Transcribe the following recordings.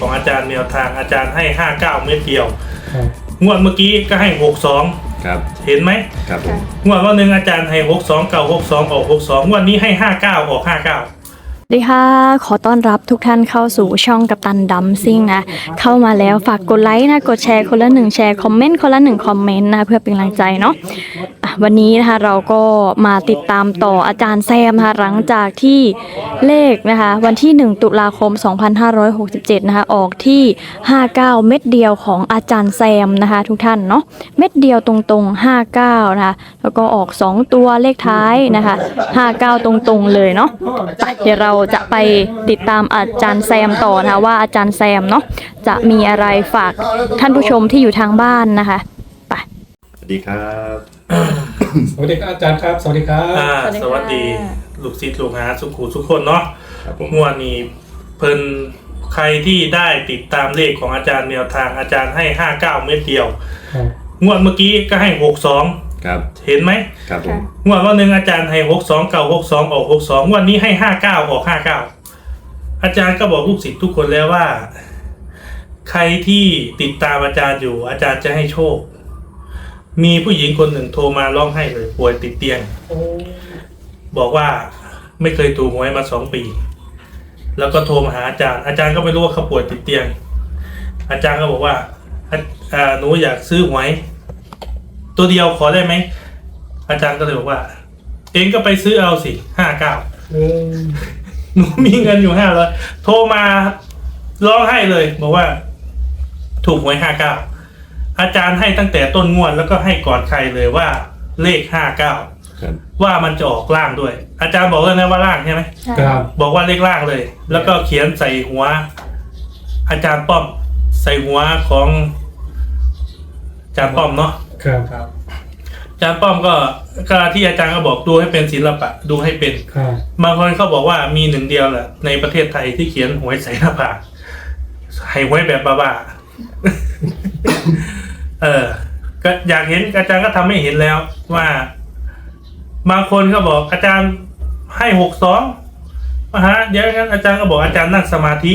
ของอาจารย์แนวทางอาจารย์ให้ห้าเก้าเม็ดเดียวครับงวดเมื่อกี้ก็ให้หกสองครับ เห็นไหมครับผม งวดวันหนึ่งอาจารย์ให้หกสองเก่าหกสองออกหกสองงวดนี้ให้ห้าเก้าออกห้าเก้าสวัส ดีค่ะ ขอต้อนรับทุกท่านเข้าสู่ช่องกัปตันดัมซิ่งนะ เข้ามาแล้วฝากกดไลค์นะ กดแชร์คนละหนึ่งแชร์คอมเมนต์คนละหนึ่งคอมเมนต์นะเพื่อเป็นกำลังใจเนาะอะวันนี้นะคะเราก็มาติดตามต่ออาจารย์แซมนะคะหลังจากที่เลขนะคะวันที่ 1 ตุลาคม 2567 นะคะออกที่ 59 เม็ดเดียวของอาจารย์แซมนะคะทุกท่านเนาะเม็ดเดียวตรงๆ 59 นะคะแล้วก็ออก 2 ตัวเลขท้ายนะคะ 59 ตรงๆเลยเนาะเดี๋ยวเราจะไปติดตามอาจารย์แซมต่อนะคะว่าอาจารย์แซมเนาะจะมีอะไรฝากท่านผู้ชมที่อยู่ทางบ้านนะคะไปสวัสดีครับ สวัสดีครับอาจารย์ครับ สวัสดีครับอ่าสวัสดีสค่ะวัสดีลูกศิษย์ลูกหาสุขุทุกคนเนาะครับผมงวดนี้เพิ่นใครที่ได้ติดตามเลขของอาจารย์แนวทางอาจารย์ให้ห้าเก้าเม็ดเดียว ครับงวดเมื่อกี้ก็ให้หกสอง ครับเห็นไหมครับผมงวดวันหนึ่งอาจารย์ให้หกสองเก่าหกสองออกหกสองวันนี้ให้ห้าเก้าออกห้าเก้าอาจารย์ก็บอกลูกศิษย์ทุกคนแล้วว่า ใครที่ติดตามอาจารย์อยู่ อาจารย์จะให้โชค มีผู้หญิงคนหนึ่งโทรมาร้องไห้เลยป่วยติดเตียงบอกว่าไม่เคยถูกหวยมาสองปี แล้วก็โทรมาหาอาจารย์ อาจารย์ก็ไม่รู้ว่าเขาป่วยติดเตียง อาจารย์ก็บอกว่าอะอ่าหนูอยากซื้อหวย ตัวเดียวขอได้ไหม อาจารย์ก็เลยบอกว่า เองก็ไปซื้อเอาสิห้าเก้าอืมหนูมีเงินอยู่ห้าร้อยโทรมาร้องไห้เลย บอกว่า ถูกหวยห้าเก้าอาจารย์ให้ตั้งแต่ต้นงวดแล้วก็ให้ก่อนใครเลยว่า เลขห้าเก้าครับ ว่ามันจะออกล่างด้วย อาจารย์บอกเลยนะว่าล่างใช่ไหมครับบอกว่าเลขล่างเลย แล้วก็เขียนใส่หัว อาจารย์ป้อม ใส่หัวของอาจารย์ป้อมเนาะ ครับครับอาจารย์ป้อมก็ก็ที่อาจารย์ก็บอกดูให้เป็นศิลปะดูให้เป็นครับบางคนเขาบอกว่ามีหนึ่งเดียวแหละในประเทศไทยที่เขียนหวยใส่หน้าผากให้หวยแบบบ้าๆเออ ก็อยากเห็นอาจารย์ก็ทำให้เห็นแล้วว่า บางคนก็บอกอาจารย์ให้หกสองฮะเดี๋ยวงั้นอาจารย์ก็บอกอาจารย์นั่งสมาธิ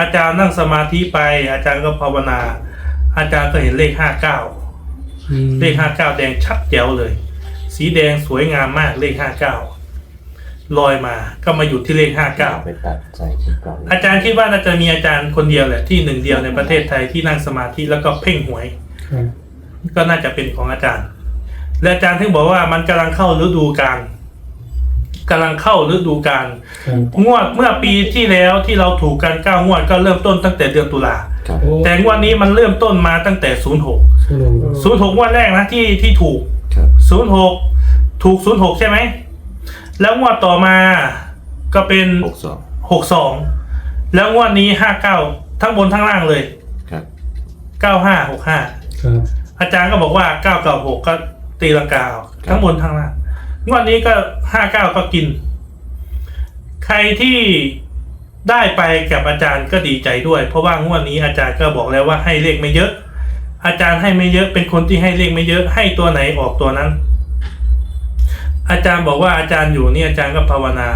อาจารย์นั่งสมาธิไป อาจารย์ก็ภาวนา อาจารย์ก็เห็นเลขห้าเก้าอืม เลขห้าเก้าแดงชัดแจ๋วเลย สีแดงสวยงามมากเลขห้าเก้าลอยมาก็มาอยู่ที่เลขห้าเก้าไปตัดใส่ชุดก่อนอาจารย์คิดว่าน่าจะมีอาจารย์คนเดียวแหละที่หนึ่งเดียวในประเทศไทยที่นั่งสมาธิแล้วก็เพ่งหวยครับก็น่าจะเป็นของอาจารย์ และอาจารย์ถึงบอกว่ามันกำลังเข้าฤดูกาล กำลังเข้าฤดูกาลครับงวดเมื่อปีที่แล้วที่เราถูกกันเก้างวดก็เริ่มต้นตั้งแต่เดือนตุลาครับโอ้แต่งวดนี้มันเริ่มต้นมาตั้งแต่ศูนย์หกสนุกศูนย์หกงวดแรกนะที่ที่ถูก ครับศูนย์หกถูกศูนย์หกใช่ไหม แล้วงวดต่อมาก็เป็น หกสองหกสองแล้วงวดนี้ห้าเก้าทั้งบนทั้งล่างเลย ครับเก้าห้าหกห้าครับอาจารย์ก็บอกว่าเก้าเก้าหกก็ตีลังกาเอาทั้งบนทั้งล่าง งวดนี้ก็ห้าเก้าก็กิน ใครที่ได้ไปกับอาจารย์ก็ดีใจด้วย เพราะว่างวดนี้อาจารย์ก็บอกแล้วว่าให้เลขไม่เยอะ อาจารย์ให้ไม่เยอะเป็นคนที่ให้เลขไม่เยอะ ให้ตัวไหนออกตัวนั้น อาจารย์บอกว่าอาจารย์อยู่นี่อาจารย์ก็ภาวนา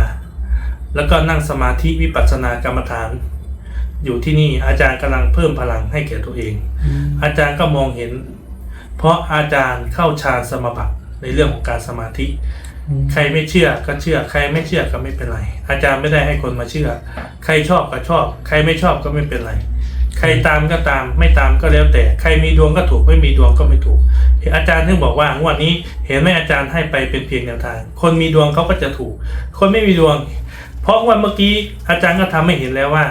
แล้วก็นั่งสมาธิวิปัสสนากรรมฐาน อยู่ที่นี่อาจารย์กำลังเพิ่มพลังให้แก่ตัวเองอืมอาจารย์ก็มองเห็น เพราะอาจารย์เข้าฌานสมาบัติ ในเรื่องของการสมาธิอืมใครไม่เชื่อก็เชื่อ ใครไม่เชื่อก็ไม่เป็นไร อาจารย์ไม่ได้ให้คนมาเชื่อ ใครชอบก็ชอบ ใครไม่ชอบก็ไม่เป็นไร ใครตามก็ตาม ไม่ตามก็แล้วแต่ ใครมีดวงก็ถูก ไม่มีดวงก็ไม่ถูก อาจารย์ถึงบอกว่างวดนี้ เห็นไหมอาจารย์ให้ไปเป็นเพียงแนวทาง คนมีดวงเขาก็จะถูก คนไม่มีดวง เพราะงวันเมื่อกี้อาจารย์ก็ทำให้เห็นแล้วว่า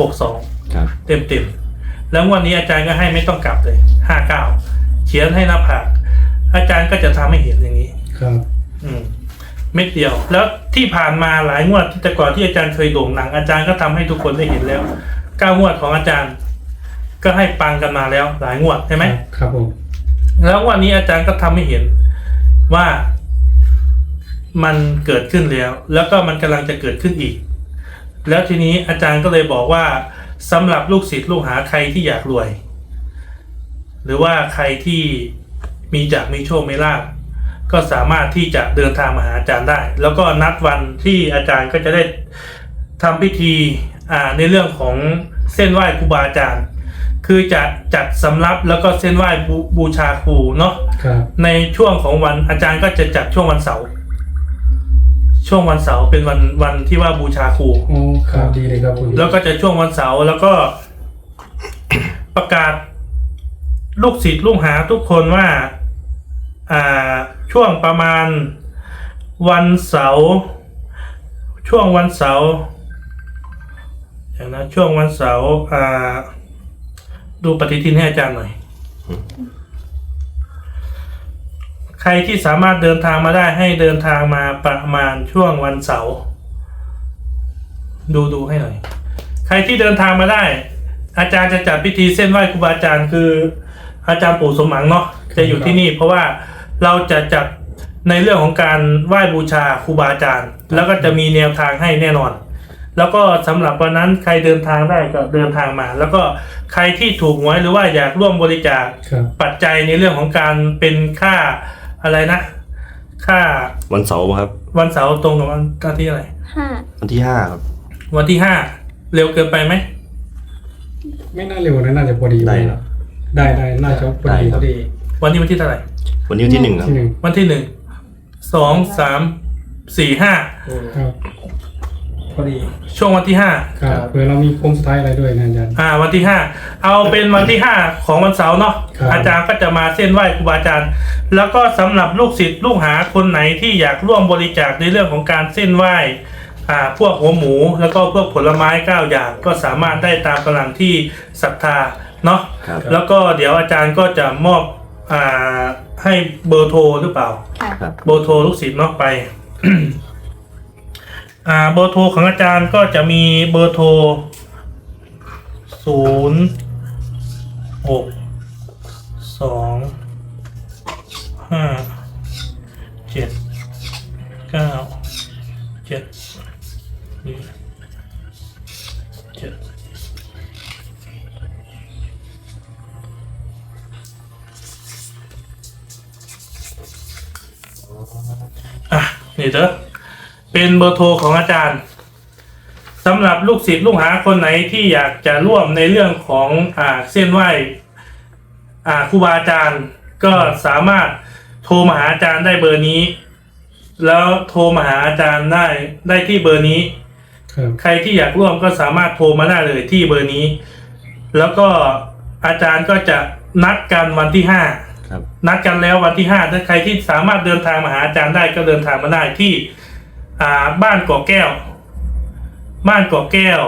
หกสองครับเต็มเต็มๆแล้วงวันนี้อาจารย์ก็ให้ไม่ต้องกลับเลยห้าเก้าเขียนให้หน้าผาก อาจารย์ก็จะทำให้เห็นอย่างนี้ ครับ อืมเม็ดเดียว แล้วที่ผ่านมาหลายงวดแต่ก่อนที่อาจารย์เคยโด่งดังอาจารย์ก็ทำให้ทุกคนได้เห็นแล้วเก้างวดของอาจารย์ ก็ให้ปังกันมาแล้ว หลายงวดใช่ไหมครับผมแล้ววันนี้อาจารย์ก็ทำให้เห็นว่ามันเกิดขึ้นแล้ว แล้วก็มันกำลังจะเกิดขึ้นอีก แล้วทีนี้อาจารย์ก็เลยบอกว่าสำหรับลูกศิษย์ลูกหาใครที่อยากรวย หรือว่าใครที่ มีจากมีโชคไม่ลาบก็สามารถที่จะเดินทางมาหาอาจารย์ได้ แล้วก็นัดวันที่อาจารย์ก็จะได้ทำพิธีอ่าในเรื่องของเส้นไหว้ครูบาอาจารย์ คือจะจัดสำรับแล้วก็เส้นไหว้บูบูชาครูเนาะครับในช่วงของวันอาจารย์ก็จะจัดช่วงวันเสาร์ช่วงวันเสาร์เป็นวันวันที่ว่าบูชาครูโอ้ครับดีเลยครับคุณแล้วก็จะช่วงวันเสาร์แล้วก็ประกาศลูกศิษย์ลูกหาทุกคนว่าอ่า ช่วงประมาณวันเสาร์ช่วงวันเสาร์อย่างนะช่วงวันเสาร์อ่าดูปฏิทินให้อาจารย์หน่อย ใครที่สามารถเดินทางมาได้ให้เดินทางมาประมาณช่วงวันเสาร์ดูดูให้หน่อย ใครที่เดินทางมาได้ อาจารย์จะจัดพิธีเส้นไหว้ครูบาอาจารย์คือ อาจารย์ปู่สมหมังเนาะจะอยู่ที่นี่เพราะว่า เราจะจัดในเรื่องของการไหว้บูชาครูบาอาจารย์ แล้วก็จะมีแนวทางให้แน่นอน แล้วก็สำหรับวันนั้นใครเดินทางได้ก็เดินทางมา แล้วก็ใครที่ถูกหวยหรือว่าอยากร่วมบริจาคครับปัจจัยในเรื่องของการเป็นค่าอะไรนะ ค่าวันเสาร์ครับ วันเสาร์ตรงกับวันที่อะไรห้าวันที่ห้าครับ วันที่ห้าเร็วเกินไปไหมไม่น่าเร็วนะน่าจะพอดีได้ครับได้ได้น่าจะพอดีได้ครับพอดีวันนี้วันที่เท่าไหร่ วันนี้วันที่หนึ่งครับ ที่หนึ่งวันที่หนึ่งสองสามสี่ห้าครับพอดีช่วงวันที่ห้าครับเผื่อเรามีโค้งสุดท้ายอะไรด้วยนะอาจารย์ อ่า วันที่ห้าเอาเป็นวันที่ห้าของวันเสาร์เนาะครับ อาจารย์ก็จะมาเส้นไหว้ครูบาอาจารย์ แล้วก็สำหรับลูกศิษย์ลูกหาคนไหนที่อยากร่วมบริจาคในเรื่องของการเส้นไหว้อ่าพวกหัวหมู แล้วก็พวกผลไม้เก้าอย่างก็สามารถได้ตามกำลังที่ศรัทธาเนาะครับ แล้วก็เดี๋ยวอาจารย์ก็จะมอบ อ่าให้เบอร์โทรหรือเปล่า ค่ะ ครับเบอร์โทรลูกศิษย์เนอกไป อ่า เบอร์โทรของอาจารย์ก็จะมีเบอร์โทรศูนย์หกสองห้าเจ็ดเก้าเจ็ดเจ็ด นี่เด้อเป็นเบอร์โทรของอาจารย์สำหรับลูกศิษย์ลูกหาคนไหนที่อยากจะร่วมในเรื่องของอ่าเส้นไหว้อ่าครูบาอาจารย์ก็สามารถโทรมาหาอาจารย์ได้เบอร์นี้ แล้วโทรมาหาอาจารย์ได้ได้ที่เบอร์นี้ ครับใครที่อยากร่วมก็สามารถโทรมาได้เลยที่เบอร์นี้ แล้วก็อาจารย์ก็จะนัดกันวันที่ห้า ครับ นัดกันแล้ววันที่ห้าถ้าใครที่สามารถเดินทางมาหาอาจารย์ได้ก็เดินทางมาได้ที่ อ่าบ้านเกาะแก้ว บ้านเกาะแก้ว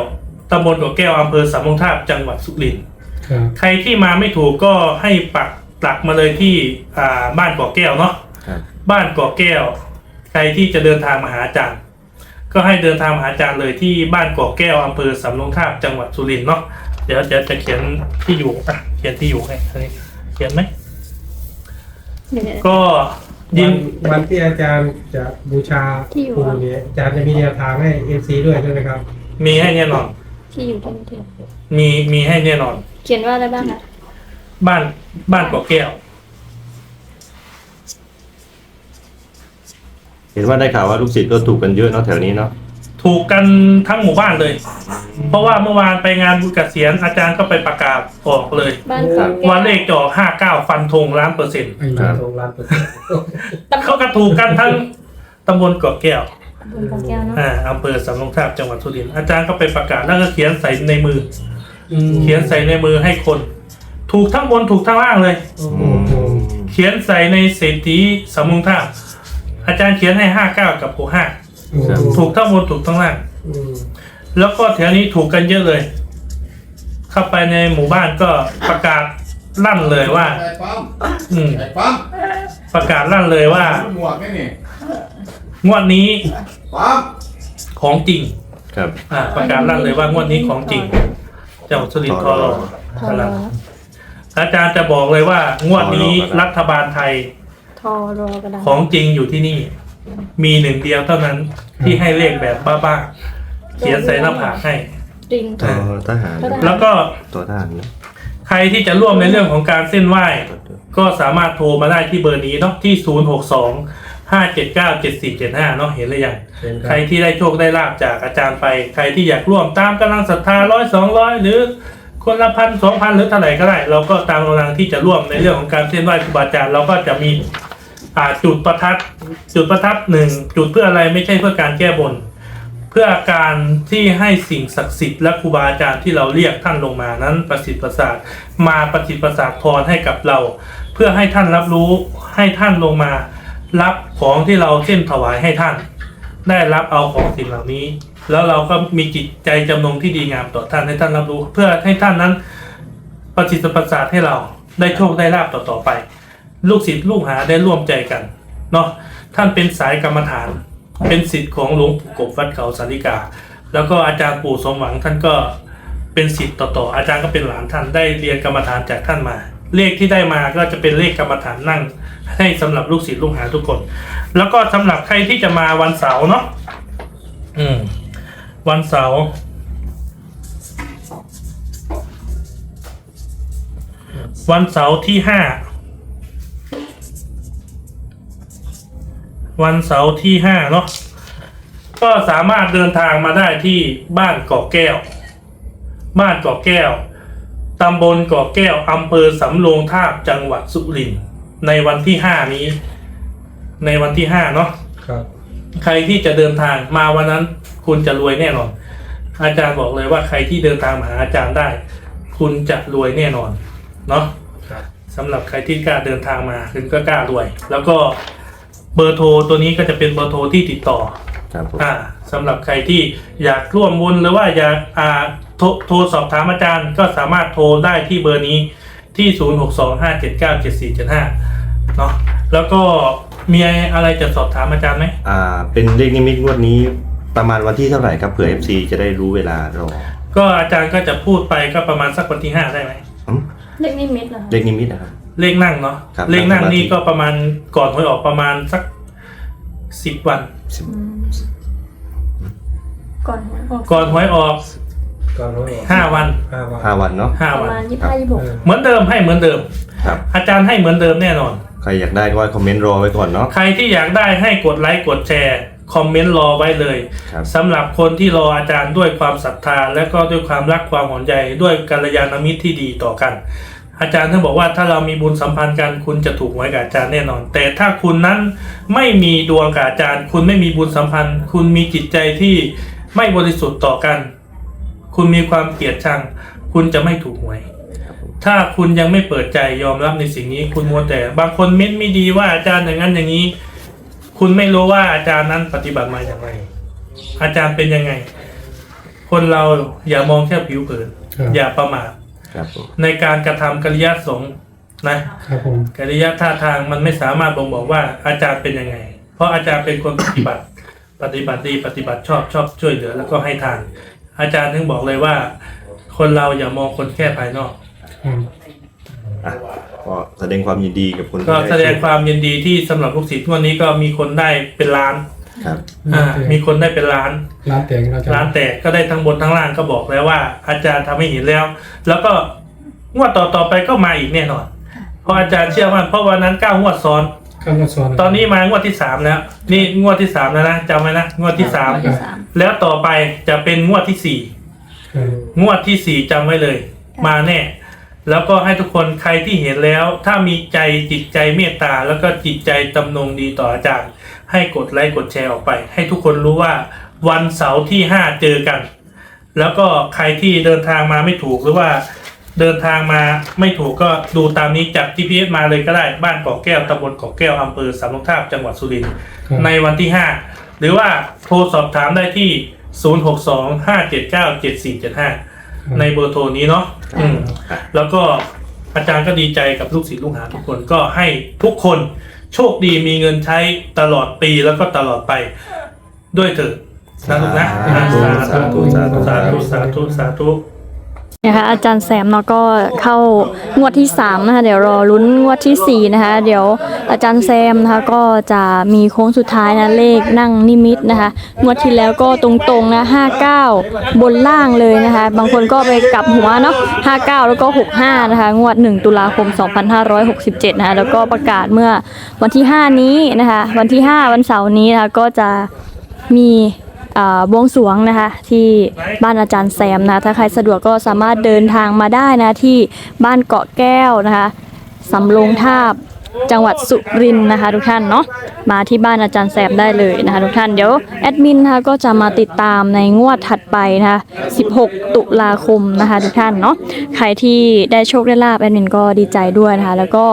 ตำบลเกาะแก้วอำเภอสามพงทาบจังหวัดสุรินทร์ครับใครที่มาไม่ถูกก็ให้ปักหลักมาเลยที่อ่าบ้านเกาะแก้วเนาะครับบ้านเกาะแก้ว ใครที่จะเดินทางมาหาอาจารย์ ก็ให้เดินทางมาหาอาจารย์เลยที่บ้านเกาะแก้วอำเภอสำโรงทาบจังหวัดสุรินทร์เนาะเดี๋ยวจะจะเขียนที่อยู่อะเขียนที่อยู่ให้อันนี้เขียนไหมเดี๋ยวๆ ก็ยิวันนวันที่อาจารย์จะบูชาที่อยู่ครูเนี่ยอาจารย์จะมีแนวทางให้เอฟซีด้วยใช่ไหมครับ มีให้แน่นอน ที่อยู่ที่นี่ที่มีมีให้แน่นอน เขียนว่าอะไรบ้างคะบ้านบ้านเกาะแก้ว เห็นว่าได้ข่าวว่าลูกศิษย์ก็ถูกกันเยอะเนาะแถวนี้เนาะ ถูกกันทั้งหมู่บ้านเลย เพราะว่าเมื่อวานไปงานบุญเกษียณอาจารย์ก็ไปประกาศออกเลย บ้านเกาะแก้ววันเลขจอห้าเก้าฟันธงล้านเปอร์เซ็นต์ไอ้ครันะบตรงร้านเปิดเขาก็ถูกกันทั้งตำบลเกาะแก้วบ้านเกาะแก้วเนาะอ่าอำเภอสำโรงทาบจังหวัดสุรินทร์อาจารย์ก็ไปประกาศแล้วก็เขียนใส่ในมืออืมเขียนใส่ในมือให้คน ถูกทั้งบนถูกทั้งล่างเลยโอ้โอ้โหเขียนใส่ในเศรษฐีสำโรงทาบอาจารย์เขียนให้ห้าเก้ากับหกห้า โอ้โหถูกทั้งบนถูกทั้งล่าง อืมแล้วก็แถวนี้ถูกกันเยอะเลย เข้าไปในหมู่บ้านก็ประกาศลั่นเลยว่า ไอ้ปั๊มอืม ไอ้ปั๊มประกาศลั่นเลยว่าหมวกนี่นี่งวดนี้ปั๊มของจริง ครับ อ่า ประกาศลั่นเลยว่างวดนี้ของจริงจังหวัดสุรินทร์ทอรอทอรออาจารย์จะบอกเลยว่า งวดนี้รัฐบาลไทยทอรอกระดาษของจริงอยู่ที่นี่ มีหนึ่งเดียวเท่านั้น ที่ให้เลขแบบบ้าๆเขียนใส่หน้าผากให้ริงตัวทหารแล้วก็ตัวทหารนะใครที่จะร่วมในเรื่องของการเส้นไหว้ก็สามารถโทรมาได้ที่เบอร์นี้เนาะที่ 0 6 2ห้าเจ็ดเก้าเจ็ดสี่เจ็ดห้าเนาะเห็นหรือยัง เห็นคใครรับที่ได้โชคได้ลาบจากอาจารย์ไป ใครที่อยากร่วมตามกำลังศรัทธาร้อยสองร้อยหรือคนละพันสองพันหรือเท่าไหร่ก็ได้ เราก็ตามกำลังที่จะร่วมในเรื่องของการเส้นไหว้ครูบาอาจารย์เราก็จะมี อ่าจุดประทัดจุดประทัดหนึ่งจุดเพื่ออะไรไม่ใช่เพื่อการแก้บน เพื่อการที่ให้สิ่งศักดิ์สิทธิ์และครูบาอาจารย์ที่เราเรียกท่านลงมานั้นประสิทธิ์ประสาทมาประสิทธิ์ประสาทพรให้กับเรา เพื่อให้ท่านรับรู้ให้ท่านลงมา รับของที่เราเส้นถวายให้ท่าน ได้รับเอาของสิ่งเหล่านี้ แล้วเราก็มีจิตใจจำนงที่ดีงามต่อท่านให้ท่านรับรู้ เพื่อให้ท่านนั้นประสิทธิ์ประสาทให้เราได้โชคได้ลาบต่อๆไป ลูกศิษย์ลูกหาได้ร่วมใจกันเนาะท่านเป็นสายกรรมฐาน เป็นศิษย์ของหลวงปู่กบวัดเขาสาริกา แล้วก็อาจารย์ปู่สมหวังท่านก็เป็นศิษย์ต่อๆอาจารย์ก็เป็นหลานท่านได้เรียนกรรมฐานจากท่านมา เลขที่ได้มาก็จะเป็นเลขกรรมฐานนั่ง ให้สำหรับลูกศิษย์ลูกหาทุกคน แล้วก็สำหรับใครที่จะมาวันเสาร์เนาะอืมวันเสาร์วันเสาร์ที่ห้า วันเสาร์ที่ห้าเนาะก็สามารถเดินทางมาได้ที่บ้านเกาะแก้ว บ้านเกาะแก้วตำบลเกาะแก้วอำเภอสำโรงทาบจังหวัดสุรินทร์ในวันที่ห้านี้ ในวันที่ห้าเนาะครับ ใครที่จะเดินทางมาวันนั้น คุณจะรวยแน่นอน อาจารย์บอกเลยว่าใครที่เดินทางมาหาอาจารย์ได้ คุณจะรวยแน่นอน เนาะครับสำหรับใครที่กล้าเดินทางมาคุณก็กล้ารวย แล้วก็ เบอร์โทรตัวนี้ก็จะเป็นเบอร์โทรที่ติดต่อครับผมอ่าสำหรับใครที่อยากร่วมบุญหรือว่าอยากอ่าโทรโทรสอบถามอาจารย์ก็สามารถโทรได้ที่เบอร์นี้ที่ 0625797475เนาะแล้วก็มีอะไรจะสอบถามอาจารย์ไหมอ่า เป็นเลขนิมิตงวดนี้ประมาณวันที่เท่าไหร่ครับเผื่อ FC จะได้รู้เวลารอก็อาจารย์ก็จะพูดไปก็ประมาณสักวันที่ห้าได้ไหมอืมเลขนิมิตเหรอคะเลขนิมิตนะครับ เลขนั่งเนาะครับเลขนั่งนั่งสมาธิ นี่ก็ประมาณก่อนหวยออกประมาณสักสิบวันอืมก่อนหวยออกก่อนหวยออกก่อนรู้ห้าวันห้าวันห้าวันเนาะ ห้าประวันมาณยี่สิบห้ายี่สิบหกเออเหมือนเดิมให้เหมือนเดิม ครับ อาจารย์ให้เหมือนเดิมแน่นอน ใครอยากได้ก็คอมเมนต์รอไว้ก่อนเนาะ ใครที่อยากได้ให้กดไลค์กดแชร์คอมเมนต์รอไว้เลยครับ สำหรับคนที่รออาจารย์ด้วยความศรัทธา และก็ด้วยความรักความห่วงใยด้วยกัลยาณมิตรที่ดีต่อกัน อาจารย์ท่านบอกว่าถ้าเรามีบุญสัมพันธ์กันคุณจะถูกหวยกับอาจารย์แน่นอน แต่ถ้าคุณนั้นไม่มีดวงกับอาจารย์ คุณไม่มีบุญสัมพันธ์ คุณมีจิตใจที่ไม่บริสุทธิ์ต่อกัน คุณมีความเกลียดชัง คุณจะไม่ถูกหวย ถ้าคุณยังไม่เปิดใจยอมรับในสิ่งนี้ คุณมัวแต่ บางคนเม้นไม่ดีว่าอาจารย์อย่างนั้นอย่างนี้ คุณไม่รู้ว่าอาจารย์นั้นปฏิบัติมาอย่างไร อาจารย์เป็นยังไง คนเราอย่ามองแค่ผิวเผิน อย่าประมาท ครับผมในการกระทำกิริยาสงฆ์นะครับผมกิริยาท่าทางมันไม่สามารถบ่งบอกว่าอาจารย์เป็นยังไง เพราะอาจารย์เป็นคนปฏิบัติ ปฏิบัติดีปฏิบัติชอบชอบช่วยเหลือแล้วก็ให้ทาน อาจารย์ถึงบอกเลยว่า คนเราอย่ามองคนแค่ภายนอกครับอะก็แสดงความยินดีกับคนที่ก็ไแสดงความยินดีที่สำหรับลูกศิษย์วันนี้ก็มีคนได้เป็นล้าน ครับ อ่ามีคนได้เป็นล้าน ร้านแตกเราจะร้านแตกก็ได้ทั้งบนทั้งล่างก็บอกแล้วว่า อาจารย์ทำให้เห็นแล้ว แล้วก็งวดต่อต่อๆไปก็มาอีกแน่นอนเพราะอาจารย์เชื่อมั่นเพราะวันนั้นเก้างวดซ้อน ข้างก็ซ้อนตอนนี้มางวดที่สามแล้ว นี่งวดที่สามแล้วนะจำไว้นะงวดที่สามงวดที่สามแล้วต่อไปจะเป็นงวดที่สี่ครับงวดที่สี่จำไว้เลย มาแน่ แล้วก็ให้ทุกคนใครที่เห็นแล้ว ถ้ามีใจจิตใจเมตตาแล้วก็จิตใจตำนงดีต่ออาจารย์ ให้กดไลค์กดแชร์ออกไป ให้ทุกคนรู้ว่าวันเสาร์ที่ห้าเจอกัน แล้วก็ใครที่เดินทางมาไม่ถูกหรือว่าเดินทางมาไม่ถูกก็ดูตามนี้จับ GPS มาเลยก็ได้บ้านเกาะแก้วตำบลเกาะแก้วอำเภอสามลงทาบจังหวัดสุรินทร์ครับในวันที่ 5 หรือว่าโทรสอบถามได้ที่ 0625797475 ในเบอร์โทรนี้เนาะอืมแล้วก็อาจารย์ก็ดีใจกับลูกศิษย์ลูกหาทุกคนก็ให้ทุกคน โชคดีมีเงินใช้ตลอดปีแล้วก็ตลอดไป ด้วยเถิดนะลูกนะสาธุสาธุสาธุสาธุสาธุสาธุ นะคะอาจารย์แซมเนาะก็เข้างวดที่3นะคะเดี๋ยวรอลุ้นงวดทีสี่4นะคะเดี๋ยวอาจารย์แซมนะคะก็จะมีโค้งสุดท้ายนะเลขนั่งนิมิตนะคะงวดที่แล้วก็ตรงๆนะ59 บนล่างเลยนะคะบางคนก็ไปกลับหัวเนาะ59 แล้วก็ 65นะคะงวด 1 ตุลาคม 2567นะคะแล้วก็ประกาศเมื่อวันที่ 5 นี้นะคะวันที่ 5 วันเสาร์นี้นะคะก็จะมี บวงสรวงนะคะที่บ้านอาจารย์แซมนะถ้าใครสะดวกก็สามารถเดินทางมาได้นะที่บ้านเกาะแก้วนะคะสำโรงทาบจังหวัดสุรินทร์นะคะ ทุกท่านเนาะมาที่บ้านอาจารย์แซมได้เลยนะคะ ทุกท่านเดี๋ยวแอดมินนะคะก็จะมาติดตามในงวดถัดไปนะคะ 16 ตุลาคมนะคะ ทุกท่านเนาะใครที่ได้โชคได้ลาบแอดมินก็ดีใจด้วยนะคะ แล้วก็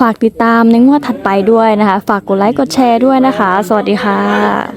ฝากติดตามในงวดถัดไปด้วยนะคะ ฝากกดไลค์กดแชร์ด้วยนะคะ สวัสดีค่ะ